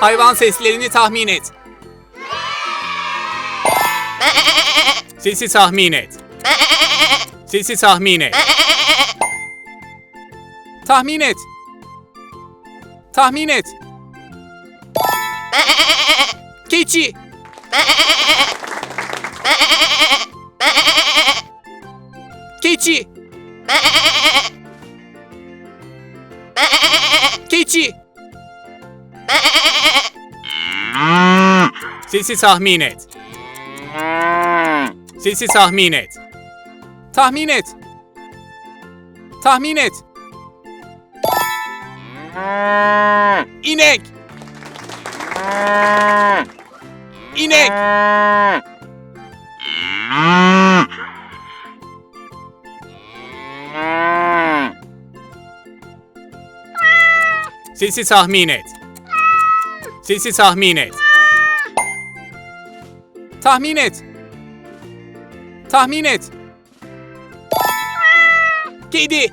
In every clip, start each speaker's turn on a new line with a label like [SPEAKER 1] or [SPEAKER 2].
[SPEAKER 1] Hayvan seslerini tahmin et. Sesi tahmin et. Sesi tahmin et. Tahmin et. Tahmin et. Keçi. Keçi. Keçi. Sesi tahmin et. Sesi tahmin et. Tahmin et. Tahmin et. İnek. İnek. Sesi tahmin et. Sesi tahmin et. Tahmin et. Tahmin et. Kedi.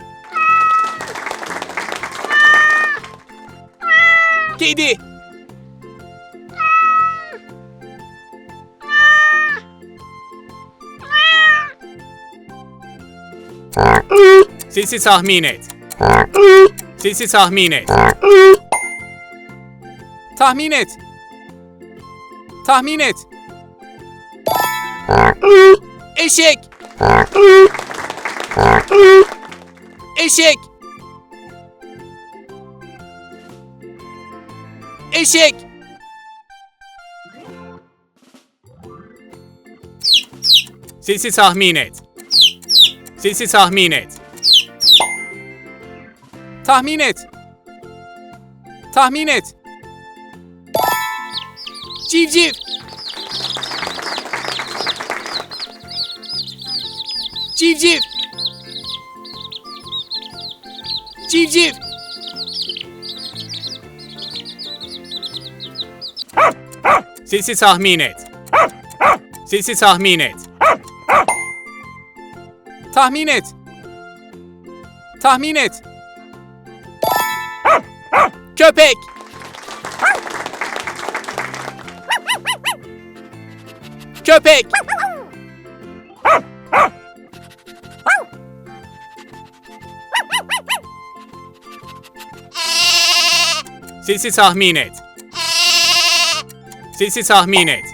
[SPEAKER 1] Kedi. Sesi tahmin et. Sesi tahmin et. Tahmin et. Tahmin et. Eşek. Eşek. Eşek. Sesi tahmin et. Sesi tahmin et. Tahmin et. Tahmin et. Civciv. Civciv. Civciv. Sesi tahmin et. Sesi tahmin et. Tahmin et. Tahmin et. Köpek. Köpek. Sesi tahmin et. Sesi tahmin et.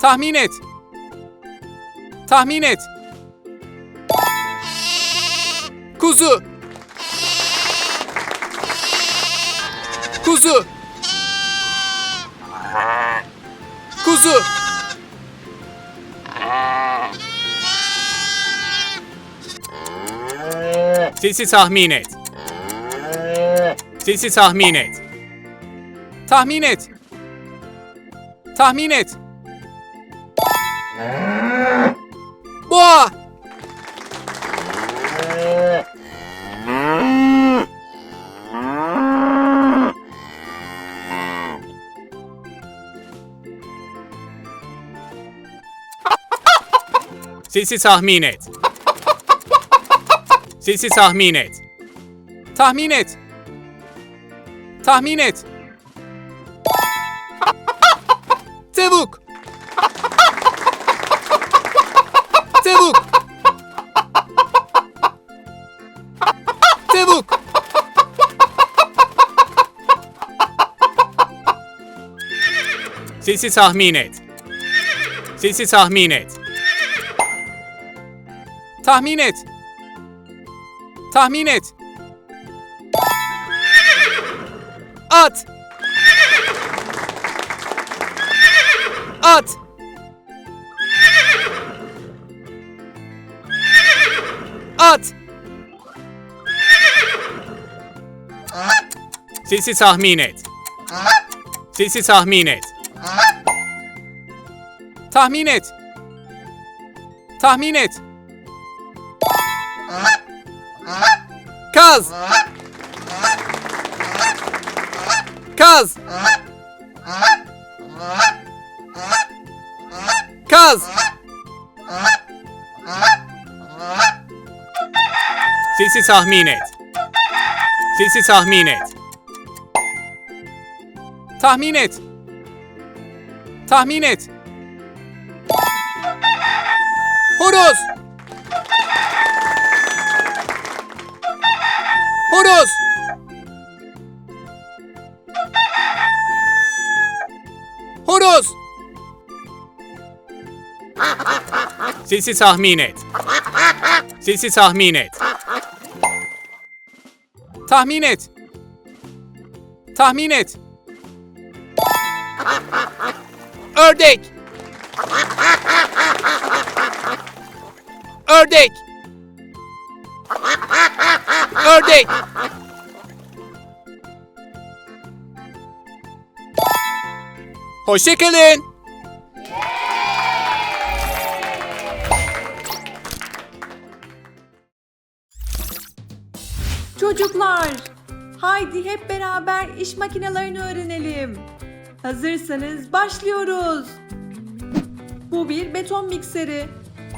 [SPEAKER 1] Tahmin et. Tahmin et. Kuzu. Kuzu. Kuzu. Sesi tahmin et. Sesi tahmin et. Tahmin et. Tahmin et. Boğa. Sesi tahmin et. Sesi tahmin et. Tahmin et. Tahmin et. Tavuk. Tavuk. Tavuk. Sesi tahmin et. Sesi tahmin et. Tahmin et. Tahmin et. At. At. At. Sesi tahmin et. Sesi tahmin et. Tahmin et. Tahmin et. Kaz. Kaz. Kaz. Sesi tahmin et. Sesi tahmin et. Tahmin et. Tahmin et. Horoz. Horoz. Horoz. Sesi tahmin et. Sesi tahmin et. Tahmin et. Tahmin et. Ördek. Ördek. Ördek. Hoşçakalın.
[SPEAKER 2] Çocuklar, haydi hep beraber iş makinelerini öğrenelim. Hazırsanız başlıyoruz. Bu bir beton mikseri.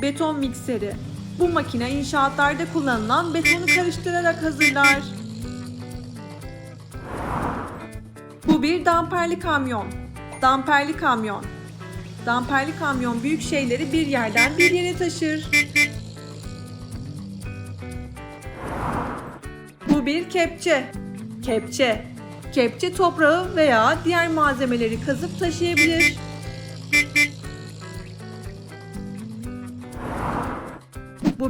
[SPEAKER 2] Beton mikseri. Bu makine inşaatlarda kullanılan betonu karıştırarak hazırlar. Bu bir damperli kamyon. Damperli kamyon. Damperli kamyon büyük şeyleri bir yerden bir yere taşır. Bu bir kepçe. Kepçe. Kepçe toprağı veya diğer malzemeleri kazıp taşıyabilir.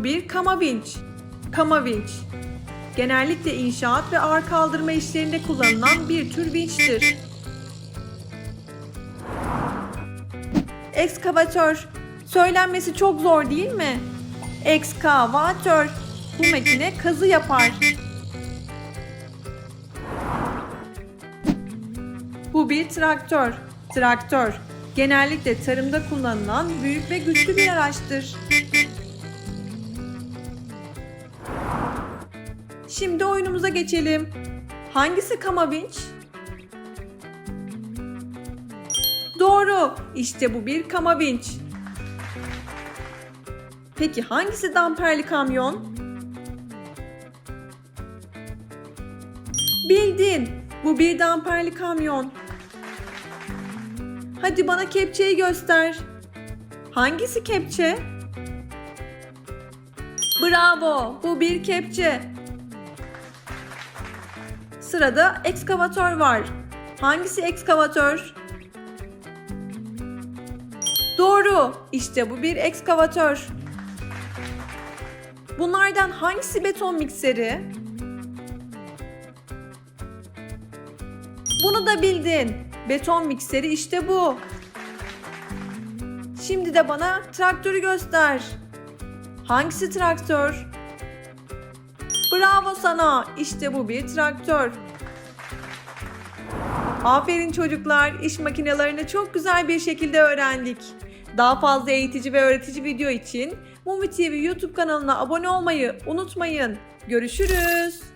[SPEAKER 2] Bir kama vinç. Kama vinç. Genellikle inşaat ve ağır kaldırma işlerinde kullanılan bir tür vinçtir. Ekskavatör. Söylenmesi çok zor değil mi? Ekskavatör. Bu makine kazı yapar. Bu bir traktör. Traktör. Genellikle tarımda kullanılan büyük ve güçlü bir araçtır. Şimdi oyunumuza geçelim. Hangisi kama vinç? Doğru. İşte bu bir kama vinç. Peki hangisi damperli kamyon? Bildin. Bu bir damperli kamyon. Hadi bana kepçeyi göster. Hangisi kepçe? Bravo. Bu bir kepçe. Sırada ekskavatör var. Hangisi ekskavatör? Doğru. İşte bu bir ekskavatör. Bunlardan hangisi beton mikseri? Bunu da bildin. Beton mikseri işte bu. Şimdi de bana traktörü göster. Hangisi traktör? Bravo sana. İşte bu bir traktör. Aferin çocuklar. İş makinelerini çok güzel bir şekilde öğrendik. Daha fazla eğitici ve öğretici video için Mumi TV YouTube kanalına abone olmayı unutmayın. Görüşürüz.